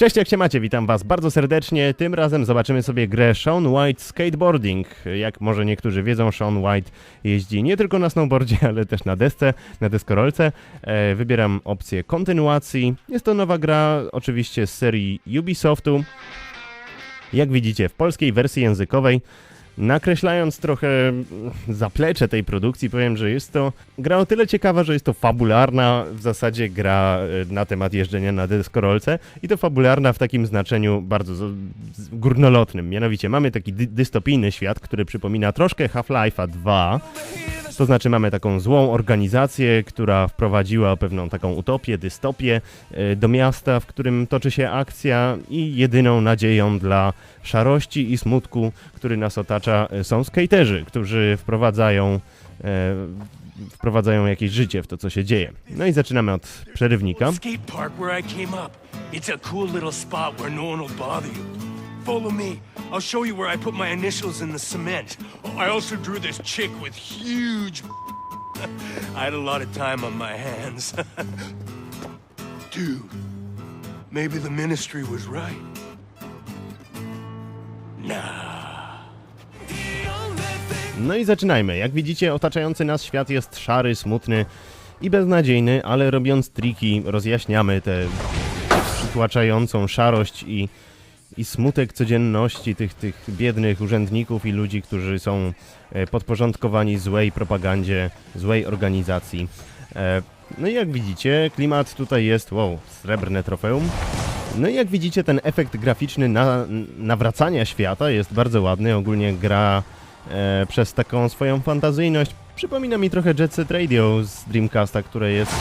Cześć, jak się macie? Witam was bardzo serdecznie. Tym razem zobaczymy sobie grę Sean White Skateboarding. Jak może niektórzy wiedzą, Sean White jeździ nie tylko na snowboardzie, ale też na desce, na deskorolce. E, wybieram opcję kontynuacji. Jest to nowa gra, oczywiście z serii Ubisoftu. Jak widzicie, w polskiej wersji językowej. Nakreślając trochę zaplecze tej produkcji, powiem, że jest to gra o tyle ciekawa, że jest to fabularna w zasadzie gra e, na temat jeżdżenia na deskorolce i to fabularna w takim znaczeniu bardzo górnolotnym. Mianowicie mamy taki dy- dystopijny świat, który przypomina troszkę Half-Life'a 2. To znaczy mamy taką złą organizację, która wprowadziła pewną taką utopię, dystopię e, do miasta, w którym toczy się akcja i jedyną nadzieją dla szarości i smutku, który nas otacza, e, są skaterzy, którzy wprowadzają, e, wprowadzają jakieś życie w to, co się dzieje. No i zaczynamy od przerywnika. Skate park where I came up. It's a cool little spot where no one will bother you. Follow me. I'll show you where I put my initials in the cement. Oh, I also drew this chick with huge. I had a lot of time on my hands. Dude, maybe the ministry was right. No i zaczynajmy. Jak widzicie, otaczający nas świat jest szary, smutny i beznadziejny, ale robiąc triki rozjaśniamy tę przytłaczającą szarość i, i smutek codzienności tych, tych biednych urzędników i ludzi, którzy są e, podporządkowani złej propagandzie, złej organizacji. E, No i jak widzicie, klimat tutaj jest, wow, srebrne trofeum. No i jak widzicie, ten efekt graficzny na, nawracania świata jest bardzo ładny. Ogólnie gra e, przez taką swoją fantazyjność przypomina mi trochę Jet Set Radio z Dreamcasta, które jest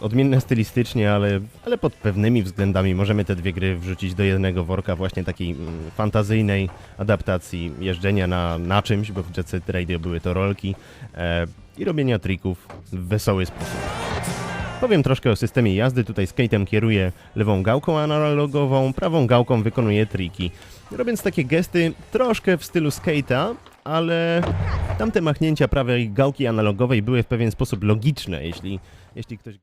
odmienne stylistycznie, ale, ale pod pewnymi względami możemy te dwie gry wrzucić do jednego worka właśnie takiej mm, fantazyjnej adaptacji jeżdżenia na, na czymś, bo w Jet Set Radio były to rolki e, i robienia trików w wesoły sposób. Powiem troszkę o systemie jazdy. Tutaj skatem kieruję lewą gałką analogową, prawą gałką wykonuję triki. Robiąc takie gesty troszkę w stylu skate'a, ale tamte machnięcia prawej gałki analogowej były w pewien sposób logiczne, jeśli, jeśli ktoś